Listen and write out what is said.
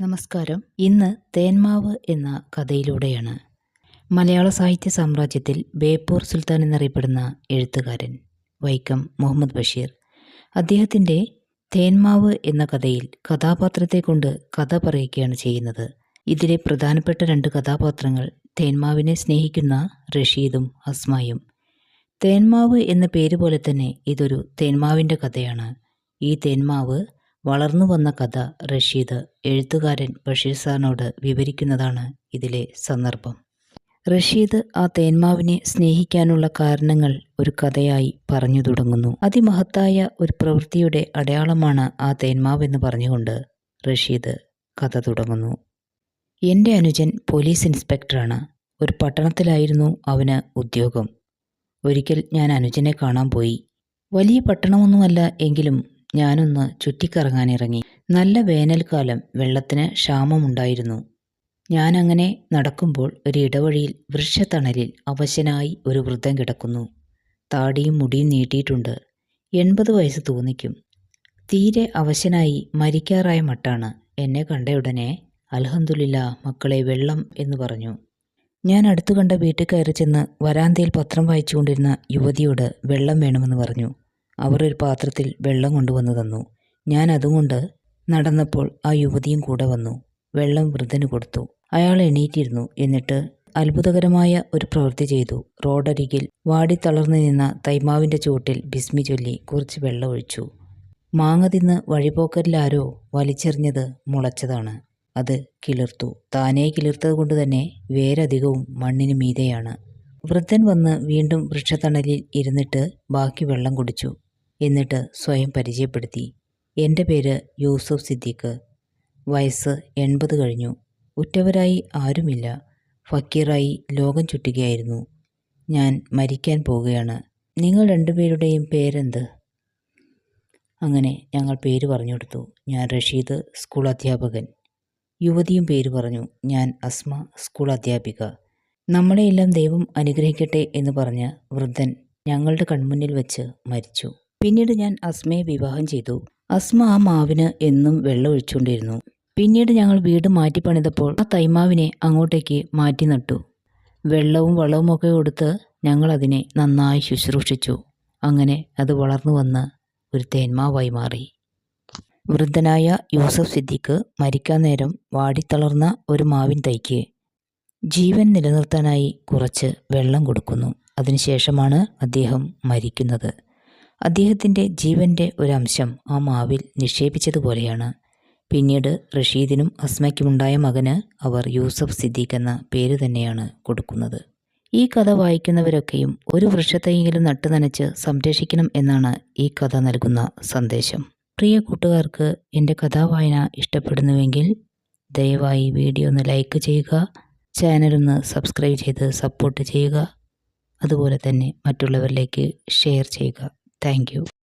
നമസ്കാരം. ഇന്ന് തേന്മാവ് എന്ന കഥയിലൂടെയാണ്. മലയാള സാഹിത്യ സാമ്രാജ്യത്തിൽ ബേപ്പൂർ സുൽത്താൻ എന്നറിയപ്പെടുന്ന എഴുത്തുകാരൻ വൈക്കം മുഹമ്മദ് ബഷീർ. അദ്ദേഹത്തിന്റെ തേന്മാവ് എന്ന കഥയിൽ കഥാപാത്രത്തെ കൊണ്ട് കഥ പറയുകയാണ് ചെയ്യുന്നത്. ഇതിലെ പ്രധാനപ്പെട്ട രണ്ട് കഥാപാത്രങ്ങൾ തേന്മാവിനെ സ്നേഹിക്കുന്ന റഷീദും അസ്മായും. തേന്മാവ് എന്ന പേര് പോലെ തന്നെ ഇതൊരു തേന്മാവിന്റെ കഥയാണ്. ഈ തേന്മാവ് വളർന്നു വന്ന കഥ റഷീദ് എഴുത്തുകാരൻ ബഷീർ സാറിനോട് വിവരിക്കുന്നതാണ് ഇതിലെ സന്ദർഭം. റഷീദ് ആ തേന്മാവിനെ സ്നേഹിക്കാനുള്ള കാരണങ്ങൾ ഒരു കഥയായി പറഞ്ഞു തുടങ്ങുന്നു. അതിമഹത്തായ ഒരു പ്രവൃത്തിയുടെ അടയാളമാണ് ആ തേന്മാവെന്ന് പറഞ്ഞുകൊണ്ട് റഷീദ് കഥ തുടങ്ങുന്നു. എന്റെ അനുജൻ പോലീസ് ഇൻസ്പെക്ടറാണ്. ഒരു പട്ടണത്തിലായിരുന്നു അവന് ഉദ്യോഗം. ഒരിക്കൽ ഞാൻ അനുജനെ കാണാൻ പോയി. വലിയ പട്ടണമൊന്നുമല്ല എങ്കിലും ഞാനൊന്ന് ചുറ്റിക്കറങ്ങാനിറങ്ങി. നല്ല വേനൽക്കാലം വെള്ളത്തിന് ക്ഷാമമുണ്ടായിരുന്നു. ഞാനങ്ങനെ നടക്കുമ്പോൾ ഒരു ഇടവഴിയിൽ വൃക്ഷത്തണലിൽ അവശനായി ഒരു വൃദ്ധൻ കിടക്കുന്നു. താടിയും മുടിയും നീട്ടിയിട്ടുണ്ട്. എൺപത് വയസ്സ് തോന്നിക്കും. തീരെ അവശനായി മരിക്കാറായ മട്ടാണ്. എന്നെ കണ്ടയുടനെ അലഹന്തുലില്ല മക്കളെ വെള്ളം എന്ന് പറഞ്ഞു. ഞാൻ അടുത്തു കണ്ട വീട്ടിൽ കയറി ചെന്ന് വരാന്തയിൽ പത്രം വായിച്ചുകൊണ്ടിരുന്ന യുവതിയോട് വെള്ളം വേണമെന്ന് പറഞ്ഞു. അവർ ഒരു പാത്രത്തിൽ വെള്ളം കൊണ്ടുവന്നു തന്നു. ഞാൻ അതുകൊണ്ട് നടന്നപ്പോൾ ആ യുവതിയും കൂടെ വന്നു. വെള്ളം വൃദ്ധന് കൊടുത്തു. അയാൾ എണീറ്റിരുന്നു. എന്നിട്ട് അത്ഭുതകരമായ ഒരു പ്രവൃത്തി ചെയ്തു. റോഡരികിൽ വാടിത്തളർന്നു നിന്ന തൈമാവിന്റെ ചുവട്ടിൽ ബിസ്മി ചൊല്ലി കുറച്ച് വെള്ളം ഒഴിച്ചു. മാങ്ങ തിന്ന് വഴിപോക്കരിലാരോ വലിച്ചെറിഞ്ഞത് മുളച്ചതാണ്. അത് കിളിർത്തു. താനേ കിളിർത്തത് കൊണ്ട് തന്നെ വേരധികവും മണ്ണിന് മീതെയാണ്. വൃദ്ധൻ വന്ന് വീണ്ടും വൃക്ഷത്തണലിൽ ഇരുന്നിട്ട് ബാക്കി വെള്ളം കുടിച്ചു. എന്നിട്ട് സ്വയം പരിചയപ്പെടുത്തി. എന്റെ പേര് യൂസഫ് സിദ്ദീഖ്. വയസ്സ് എൺപത് കഴിഞ്ഞു. ഉറ്റവരായി ആരുമില്ല. ഫക്കീറായി ലോകം ചുറ്റുകയായിരുന്നു. ഞാൻ മരിക്കാൻ പോവുകയാണ്. നിങ്ങൾ രണ്ടുപേരുടെയും പേരെന്ത്? അങ്ങനെ ഞങ്ങൾ പേര് പറഞ്ഞു കൊടുത്തു ഞാൻ റഷീദ് സ്കൂൾ അധ്യാപകൻ. യുവതിയും പേര് പറഞ്ഞു ഞാൻ അസ്മ സ്കൂൾ അധ്യാപിക. നമ്മളെയെല്ലാം ദൈവം അനുഗ്രഹിക്കട്ടെ എന്ന് പറഞ്ഞ് വൃദ്ധൻ ഞങ്ങളുടെ കൺമുന്നിൽ വെച്ച് മരിച്ചു. പിന്നീട് ഞാൻ അസ്മയെ വിവാഹം ചെയ്തു. അസ്മ ആ മാവിന് എന്നും വെള്ളം ഒഴിച്ചുകൊണ്ടിരുന്നു. പിന്നീട് ഞങ്ങൾ വീട് മാറ്റി പണിതപ്പോൾ ആ തൈമാവിനെ അങ്ങോട്ടേക്ക് മാറ്റി നട്ടു. വെള്ളവും വളവും ഒക്കെ കൊടുത്ത് ഞങ്ങൾ അതിനെ നന്നായി ശുശ്രൂഷിച്ചു. അങ്ങനെ അത് വളർന്നു വന്ന് ഒരു തേന്മാവായി മാറി. വൃദ്ധനായ യൂസഫ് സിദ്ദിഖ് മരിക്കാൻ നേരം വാടിത്തളർന്ന ഒരു മാവിൻ തൈക്ക് ജീവൻ നിലനിർത്താനായി കുറച്ച് വെള്ളം കൊടുക്കുന്നു. അതിനുശേഷമാണ് അദ്ദേഹം മരിക്കുന്നത്. അദ്ദേഹത്തിന്റെ ജീവന്റെ ഒരംശം ആ മാവിൽ നിക്ഷേപിച്ചതുപോലെയാണ്. പിന്നീട് റഷീദിനും അസ്മയ്ക്കുമുണ്ടായ മകന് അവർ യൂസഫ് സിദ്ദീഖ് എന്ന പേര് തന്നെയാണ് കൊടുക്കുന്നത്. ഈ കഥ വായിക്കുന്നവരൊക്കെയും ഒരു വൃക്ഷത്തെയെങ്കിലും നട്ടു നനച്ച് സംരക്ഷിക്കണം എന്നാണ് ഈ കഥ നൽകുന്ന സന്ദേശം. പ്രിയ കൂട്ടുകാർക്ക് എന്റെ കഥാവായന ഇഷ്ടപ്പെടുന്നുവെങ്കിൽ ദയവായി വീഡിയോ ഒന്ന് ലൈക്ക് ചെയ്യുക ചാനലൊന്ന് സബ്സ്ക്രൈബ് ചെയ്ത് സപ്പോർട്ട് ചെയ്യുക അതുപോലെ തന്നെ മറ്റുള്ളവരിലേക്ക് ഷെയർ ചെയ്യുക. Thank you.